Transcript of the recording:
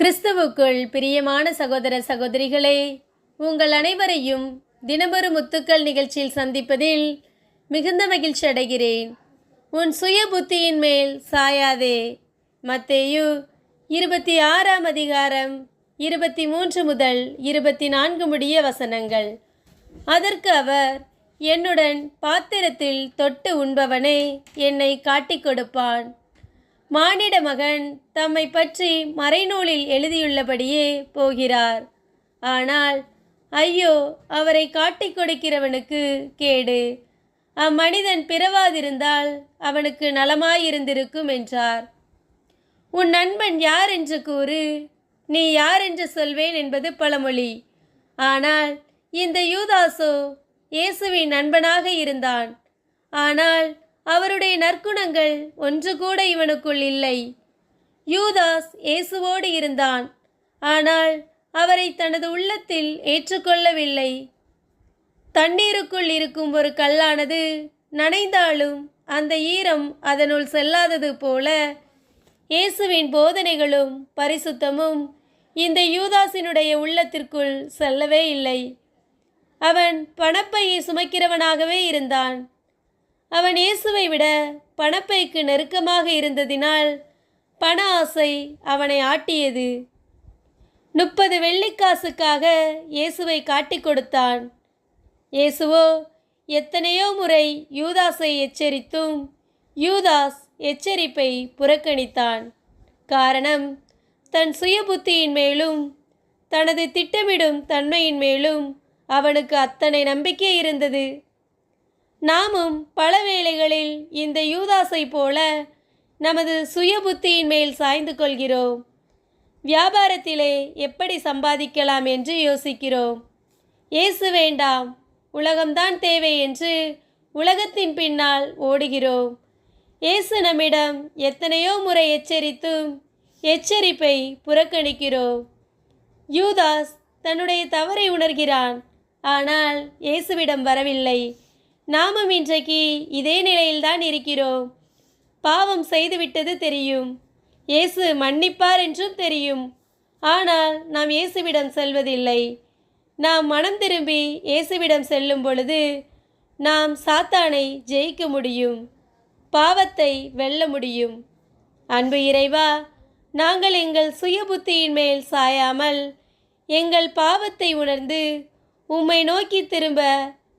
கிறிஸ்துவுக்குள் பிரியமான சகோதர சகோதரிகளே உங்கள் அனைவரையும் தினமொரு முத்துக்கள் நிகழ்ச்சியில் சந்திப்பதில் மிகுந்த மகிழ்ச்சி அடைகிறேன். உன் சுய புத்தியின் மேல் சாயாதே. மத்தேயு இருபத்தி ஆறாம் அதிகாரம் இருபத்தி மூன்று முதல் இருபத்தி நான்கு முடிய வசனங்கள். அதற்கு அவர் என்னுடன் பாத்திரத்தில் தொட்டு உண்பவனே என்னை காட்டிக் கொடுப்பான். மானிட மகன் தம்மை பற்றி மறைநூலில் எழுதியுள்ளபடியே போகிறார். ஆனால் ஐயோ அவரை காட்டிக் கொடுக்கிறவனுக்கு கேடு. அம்மனிதன் பிறவாதிருந்தால் அவனுக்கு நலமாயிருந்திருக்கும் என்றார். உன் நண்பன் யார் என்று கூறு நீ யார் என்று சொல்வேன் என்பது பழமொழி. ஆனால் இந்த யூதாசோ இயேசுவின் நண்பனாக இருந்தான். ஆனால் அவருடைய நற்குணங்கள் ஒன்று கூட இவனுக்குள் இல்லை. யூதாஸ் இயேசுவோடு இருந்தான். ஆனால் அவரை தனது உள்ளத்தில் ஏற்றுக்கொள்ளவில்லை. தண்ணீருக்குள் இருக்கும் ஒரு கல்லானது நனைந்தாலும் அந்த ஈரம் அதனுள் செல்லாதது போல இயேசுவின் போதனைகளும் பரிசுத்தமும் இந்த யூதாசினுடைய உள்ளத்திற்குள் செல்லவே இல்லை. அவன் பணப்பையை சுமக்கிறவனாகவே இருந்தான். அவன் இயேசுவை விட பணப்பைக்கு நெருக்கமாக இருந்ததினால் பண ஆசை அவனை ஆட்டியது. முப்பது வெள்ளிக்காசுக்காக இயேசுவை காட்டிக் கொடுத்தான். இயேசுவோ எத்தனையோ முறை யூதாஸை எச்சரித்தும் யூதாஸ் எச்சரிப்பை புறக்கணித்தான். காரணம் தன் சுய புத்தியின் மேலும் தனது திட்டமிடும் தன்மையின் மேலும் அவனுக்கு அத்தனை நம்பிக்கை இருந்தது. நாமும் பல வேளைகளில் இந்த யூதாசை போல நமது சுய புத்தியின் மேல் சாய்ந்து கொள்கிறோம். வியாபாரத்திலே எப்படி சம்பாதிக்கலாம் என்று யோசிக்கிறோம். இயேசு வேண்டாம் உலகம்தான் தேவை என்று உலகத்தின் பின்னால் ஓடுகிறோம். இயேசு நம்மிடம் எத்தனையோ முறை எச்சரித்தும் எச்சரிப்பை புறக்கணிக்கிறோம். யூதாஸ் தன்னுடைய தவறை உணர்கிறான் ஆனால் இயேசுவிடம் வரவில்லை. நாமும் இன்றைக்கு இதே நிலையில்தான் இருக்கிறோம். பாவம் செய்துவிட்டது தெரியும். இயேசு மன்னிப்பார் என்றும் தெரியும். ஆனால் நாம் இயேசுவிடம் செல்வதில்லை. நாம் மனம் திரும்பி இயேசுவிடம் செல்லும் பொழுது நாம் சாத்தானை ஜெயிக்க முடியும். பாவத்தை வெல்ல முடியும். அன்பு இறைவா நாங்கள் எங்கள் சுய புத்தியின் மேல் சாயாமல் எங்கள் பாவத்தை உணர்ந்து உம்மை நோக்கி திரும்ப